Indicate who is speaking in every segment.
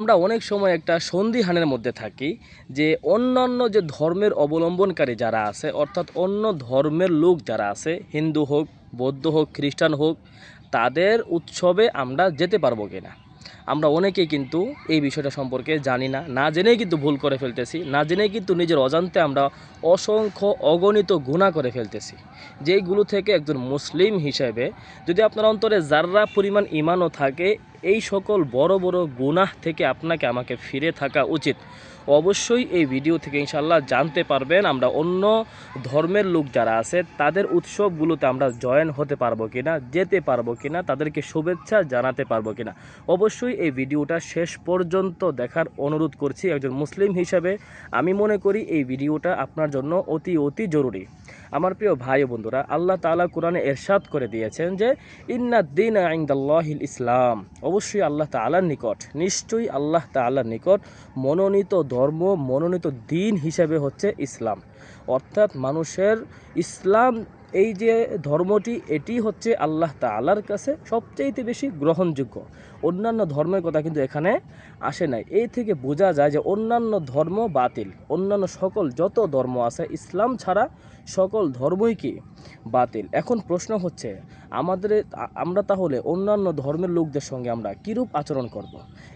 Speaker 1: আমরা অনেক সময় একটা সন্ধিহানের মধ্যে থাকি যে অন্যান্য যে ধর্মের অবলম্বনকারী যারা আছে, অর্থাৎ অন্য ধর্মের লোক যারা আছে, হিন্দু হোক, বৌদ্ধ হোক, খ্রিস্টান হোক, তাদের উৎসবে আমরা যেতে পারব কিনা? আমরা অনেকেই কিন্তু এই বিষয়টা সম্পর্কে জানি না। না জেনেই কিন্তু ভুল করে ফেলতেছি, না জেনেই কিন্তু নিজের অজান্তে আমরা অসংখ্য অগণিত গুণা করে ফেলতেছি। যেইগুলো থেকে একজন মুসলিম হিসেবে যদি আপনার অন্তরে যার্রা পরিমাণ ইমানও থাকে, এই সকল বড় বড় গুনাহ থেকে আপনাকে আমাকে ফিরে থাকা উচিত। অবশ্যই এই ভিডিও থেকে ইনশাল্লাহ জানতে পারবেন আমরা অন্য ধর্মের লোক যারা আছে, তাদের উৎসবগুলোতে আমরা জয়েন হতে পারব কিনা, যেতে পারব কিনা, তাদেরকে শুভেচ্ছা জানাতে পারব কিনা। অবশ্যই এই ভিডিওটা শেষ পর্যন্ত দেখার অনুরোধ করছি একজন মুসলিম হিসাবে। আমি মনে করি এই ভিডিওটা আপনার জন্য অতি অতি জরুরি। আমার প্রিয় ভাই বন্ধুরা, আল্লাহ তাআলা কোরআনে এরশাদ করে দিয়েছেন যে ইন্নাদ্দিন আইন্দাল্লাহিল ইসলাম। অবশ্যই আল্লাহ তাআলার নিকট, নিশ্চয়ই আল্লাহ তাআলার নিকট মনোনীত ধর্ম, মনোনীত দিন হিসেবে হচ্ছে ইসলাম। অর্থাৎ মানুষের ইসলাম এই যে ধর্মটি, এটি হচ্ছে আল্লাহ তালার কাছে সবচেয়ে বেশি গ্রহণযোগ্য। অন্যান্য ধর্মের কথা কিন্তু এখানে আসে নাই। এই থেকে বোঝা যায় যে অন্যান্য ধর্ম বাতিল। অন্যান্য সকল, যত ধর্ম আছে, ইসলাম ছাড়া সকল ধর্মই কি বাতিল? এখন প্রশ্ন হচ্ছে আমাদের আমরা তাহলে অন্যান্য ধর্মের লোকদের সঙ্গে আমরা কীরূপ আচরণ করব।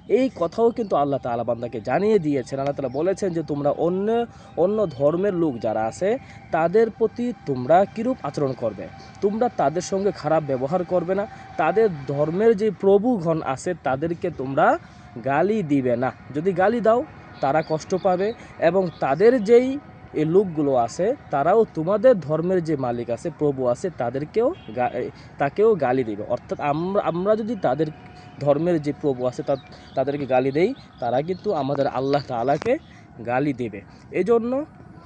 Speaker 1: এই কথাও কিন্তু আল্লাহ তাআলা বান্দাকে জানিয়ে দিয়েছেন। আল্লাহ তাআলা বলেছেন যে, তোমরা অন্য অন্য ধর্মের লোক যারা আছে, তাদের প্রতি তোমরা কীরূপ আচরণ করবে? তোমরা তাদের সঙ্গে খারাপ ব্যবহার করবে না। তাদের ধর্মের যে প্রভুগণ আছে, তাদেরকে তোমরা গালি দিবে না। যদি গালি দাও, তারা কষ্ট পাবে এবং তাদের যেই এই লোকগুলো আছে, তারাও তোমাদের ধর্মের যে মালিক আছে, প্রভু আছে, তাদেরকেও তাকেও গালি দেবে। অর্থাৎ আমরা আমরা যদি তাদের ধর্মের যে প্রভু আছে তাদেরকে গালি দেই, তারা কিন্তু আমাদের আল্লাহ তালাকে গালি দেবে। এজন্য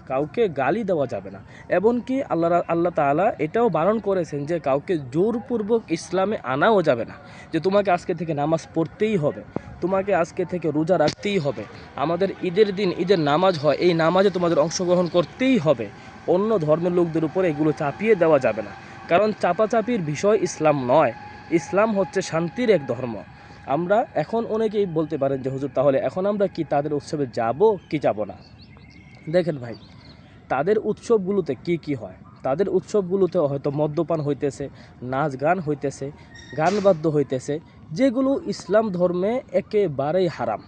Speaker 1: কাউকে গালি দেওয়া যাবে না। এমনকি আল্লাহ আল্লাহ তাআলা এটাও বারণ করেছেন যে কাউকে জোরপূর্বক ইসলামে আনাও যাবে না। যে তোমাকে আজকে থেকে নামাজ পড়তেই হবে, তোমাকে আজকে থেকে রোজা রাখতেই হবে। আমাদের ঈদের দিন ঈদের নামাজ হয়, এই নামাজে তোমাদের অংশগ্রহণ করতেই হবে। অন্য ধর্মের লোকদের উপরে এগুলো চাপিয়ে দেওয়া যাবে না। কারণ চাপাচাপির বিষয় ইসলাম নয়। ইসলাম হচ্ছে শান্তির এক ধর্ম। আমরা এখন অনেকেই বলতে পারেন যে, হুজুর, তাহলে এখন আমরা কি তাদের উৎসবে যাব, কি যাব না? দেখেন ভাই তাদের উৎসবগুলোতে কি কি হয়? তাদের উৎসবগুলোতে হয়তো মদ্যপান হইতেছে, নাচ গান হইতেছে, গান বাদ্য হইতেছে, যেগুলো ইসলাম ধর্মে একেবারেই হারাম।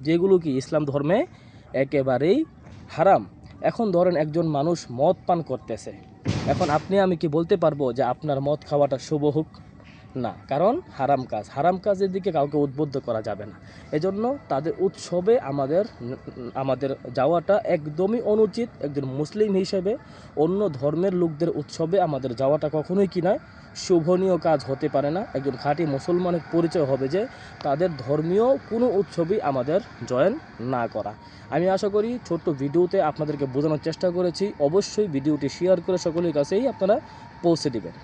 Speaker 1: যেগুলো কি ইসলাম ধর্মে একেবারেই হারাম? এখন ধরেন একজন মানুষ মদ পান করতেছে। এখন আপনি, আমি কি বলতে পারব যে আপনার মদ খাওয়াটা শুভ হোক? না, কারণ হারাম কাজ। হারাম কাজের দিকে কাউকে উদ্বুদ্ধ করা যাবে না। এজন্য তাদের উৎসবে আমাদের আমাদের যাওয়াটা একদমই অনুচিত। একজন মুসলিম হিসেবে অন্য ধর্মের লোকদের উৎসবে আমাদের যাওয়াটা কখনোই কি নয়, শুভনীয় কাজ হতে পারে না। একজন খাঁটি মুসলমানের পরিচয় হবে যে তাদের ধর্মীয় কোনো উৎসবই আমাদের জয়েন না করা। আমি আশা করি ছোট্ট ভিডিওতে আপনাদেরকে বোঝানোর চেষ্টা করেছি। অবশ্যই ভিডিওটি শেয়ার করে সকলের কাছেই আপনারা পৌঁছে দিবেন।